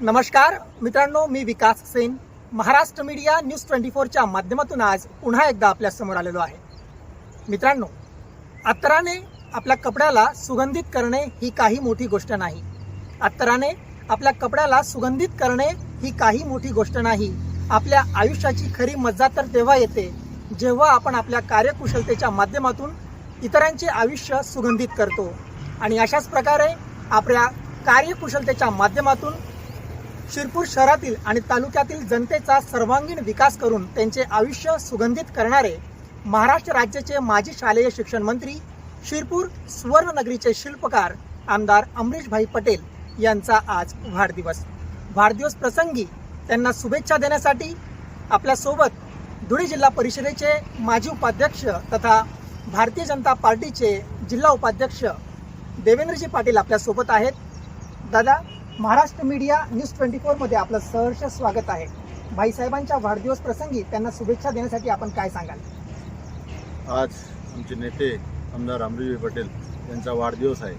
नमस्कार मित्रांनो मी Vikas Sen. Maharashtra media news twenty फोरच्या माध्यमातून आज पुन्हा एकदा आपल्यासमोर आलेलो आहे. मित्रांनो अत्तराने आपल्या कपड्याला सुगंधित करणे ही काही मोठी गोष्ट नाही. अत्तराने आपल्या कपड्याला सुगंधित करणे ही काही मोठी गोष्ट नाही. आपल्या आयुष्याची खरी मज्जा तर तेव्हा येते जेव्हा आपण आपल्या कार्यकुशलतेच्या माध्यमातून इतरांचे आयुष्य सुगंधित करतो. आणि अशाच प्रकारे आपल्या कार्यकुशलतेच्या माध्यमातून शिरपूर शहरातील आणि तालुक्यातील जनतेचा सर्वांगीण विकास करून त्यांचे आयुष्य सुगंधित करणारे महाराष्ट्र राज्याचे माजी शालेय शिक्षण मंत्री शिरपूर सुवर्णनगरीचे शिल्पकार आमदार अमरीशभाई पटेल यांचा आज वाढदिवस. वाढदिवस प्रसंगी त्यांना शुभेच्छा देण्यासाठी आपल्यासोबत धुळे जिल्हा परिषदेचे माजी उपाध्यक्ष तथा भारतीय जनता पार्टीचे जिल्हा उपाध्यक्ष देवेंद्रजी पाटील आपल्यासोबत आहेत. दादा महाराष्ट्र मीडिया न्यूज ट्वेंटी फोरमध्ये आपलं सहर्ष स्वागत आहे. भाईसाहेबांच्या वाढदिवस प्रसंगी त्यांना शुभेच्छा देण्यासाठी आपण काय सांगाल? आज आमचे नेते आमदार अमरीजी पटेल यांचा वाढदिवस आहे.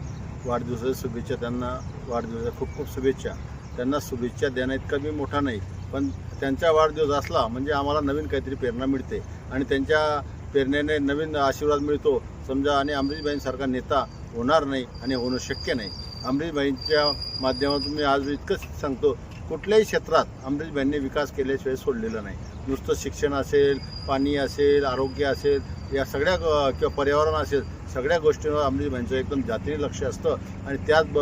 वाढदिवसाच्या शुभेच्छा त्यांना वाढदिवसाच्या खूप खूप शुभेच्छा. त्यांना शुभेच्छा देण्याइतका मी मोठा नाही पण त्यांचा वाढदिवस असला म्हणजे आम्हाला नवीन काहीतरी प्रेरणा मिळते आणि त्यांच्या प्रेरणेने नवीन आशीर्वाद मिळतो. समजा आणि अमरीशबाईंसारखा नेता होणार नाही आणि होणं शक्य नाही. अमरीशभाईंच्या माध्यमातून मी आज इतकंच सांगतो कुठल्याही क्षेत्रात अमरीशभाईंनी विकास केल्याशिवाय सोडलेला नाही. नुसतं शिक्षण असेल पाणी असेल आरोग्य असेल या सगळ्या किंवा पर्यावरण असेल सगळ्या गोष्टींवर अमरीशभाईंचं एकदम जातीने लक्ष असतं. आणि त्याच ब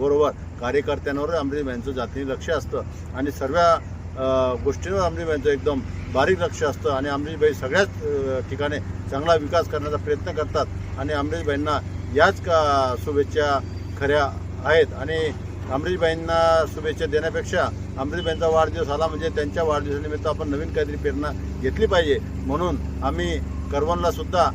बरोबर कार्यकर्त्यांवर अमरीशभाईंचं जातीने लक्ष असतं. आणि सर्व गोष्टींवर अमरीशभाईंचं एकदम बारीक लक्ष असतं. आणि अमरीशभाई सगळ्याच ठिकाणी चांगला विकास करण्याचा प्रयत्न करतात. आणि अमरीशभाईंना याच का शुभेच्छा खऱ्या आहेत. आणि अमरीशबाईंना शुभेच्छा देण्यापेक्षा अमरीशबाईंचा वाढदिवस आला म्हणजे त्यांच्या वाढदिवसानिमित्त आपण नवीन काहीतरी प्रेरणा घेतली पाहिजे. म्हणून आम्ही करवनला सुद्धा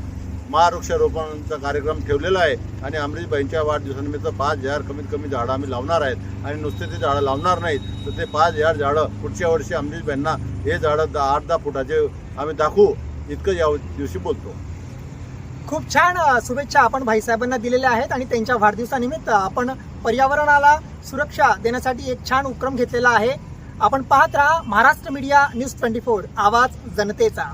महावृक्षारोपणाचा कार्यक्रम ठेवलेला आहे आणि अमरीशबाईंच्या वाढदिवसानिमित्त पाच हजार कमीत कमी झाडं आम्ही लावणार आहेत. आणि नुसते ते झाडं लावणार नाहीत तर ते पाच हजार झाडं पुढच्या वर्षी अमरीशबाईंना हे झाडं दहा आठ दहा फुटाचे आम्ही दाखवू. इतकं या दिवशी बोलतो. खूप छान शुभेच्छा आपण भाईसाहेबांना दिलेल्या आहेत आणि त्यांच्या वाढदिवसानिमित्त आपण पर्यावरणाला सुरक्षा देण्यासाठी एक छान उपक्रम घेतलेला आहे. आपण पाहत राहा Maharashtra media news twenty four आवाज जनतेचा.